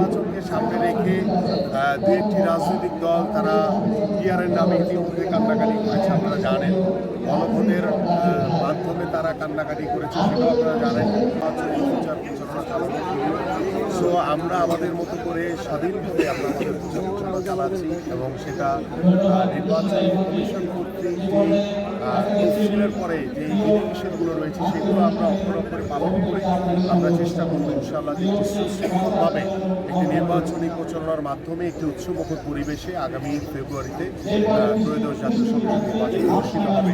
নির্বাচনকে সামনে রেখে দু একটি রাজনৈতিক দল তারা পিয়ারের নামে ইতিমধ্যে কান্নাকাটি করেছে, আপনারা জানেন। গণভোটের মাধ্যমে তারা কান্নাকাটি করেছে সেটাও আপনারা জানেন। সো আমরা আমাদের মতো করে স্বাধীনভাবে আমাদের প্রচার চালাচ্ছি এবং সেটা নির্বাচন কমিশন কর্তৃক আহ, পরে যে বিধিনিষেধগুলো রয়েছে সেগুলো আমরা অক্ষরণ করে পালন করে আমরা চেষ্টা করব ইনশাআল্লাহ যে একটি সুশৃঙ্খলভাবে একটি নির্বাচনী প্রচারণার মাধ্যমে একটি উৎসবমুখর পরিবেশে আগামী ফেব্রুয়ারিতে ত্রয়োদশ জাতীয় সংসদ নির্বাচন অনুষ্ঠিত হবে।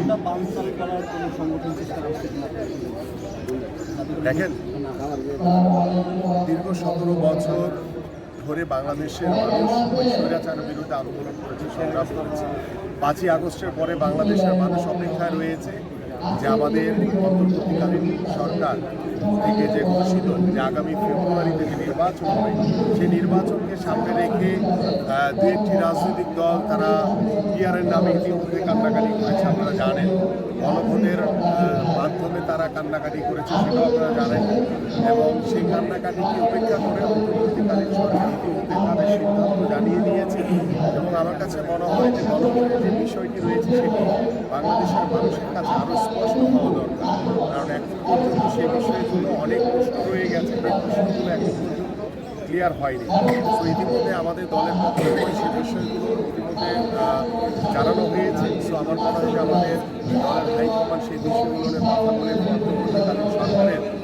দেখেন দীর্ঘ সতেরো বছর ধরে বাংলাদেশের মানুষ ওই বিরুদ্ধে আন্দোলন করেছে, সংগ্রাম করেছে। পাঁচই আগস্টের পরে বাংলাদেশের মানুষ অপেক্ষায় রয়েছে যে আমাদের অন্তর্বর্তীকালীন সরকার থেকে যে ঘোষিত যে আগামী ফেব্রুয়ারিতে যে নির্বাচন হবে, সেই নির্বাচনকে সামনে রেখে দু একটি রাজনৈতিক দল তারা পিয়ারের নামে ইতিমধ্যে কান্নাকাটি করেছে, আপনারা জানেন। গণভোটের কান্নাকাটি করেছে সেটাও আপনারা জানেন। এবং সেই কান্নাকাটিকে উপেক্ষা করে অন্তর্বর্তীকালীন সরকার ইতিমধ্যে তাদের সিদ্ধান্ত জানিয়ে দিয়েছে। এবং আমার কাছে মনে হয় যে গণভোটের যে বিষয়টি রয়েছে সেটি বাংলাদেশের মানুষের কাছে আরও স্পষ্ট হওয়া দরকার। কারণ এখন পর্যন্ত সেই বিষয়গুলো অনেক প্রশ্ন রয়ে গেছে, যে প্রশ্নগুলো এখন পর্যন্ত ক্লিয়ার হয়নি। তো ইতিমধ্যে আমাদের দলের পক্ষ সেই বিষয়গুলো জানানো হয়েছে সো আমার মনে হয় আমাদের সেই বিষয়গুলো কথা বলে বন্ধ সরকারের যে বক্তব্য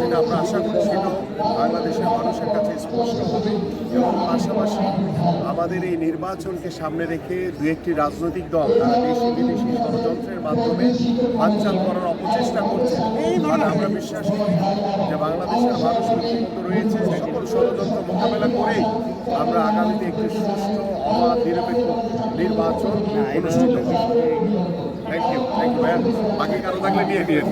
যেটা আমরা আশা করি সেটাও বাংলাদেশের মানুষের কাছে স্পষ্ট হবে। এবং পাশাপাশি আমাদের এই নির্বাচনকে সামনে রেখে দু একটি রাজনৈতিক দল তারা দেশি বিদেশি ষড়যন্ত্রের মাধ্যমে বানচাল করার অপচেষ্টা করছে। আর আমরা বিশ্বাস করি যে বাংলাদেশের মানুষ রয়েছে সকল ষড়যন্ত্র মোকাবেলা করেই আমরা আগামীতে একটি সুষ্ঠু অবাধ নিরপেক্ষ নির্বাচন অনুষ্ঠিত থ্যাংক ইউ থ্যাংক ইউ বাকি কারও থাকলে নিয়ে দিন।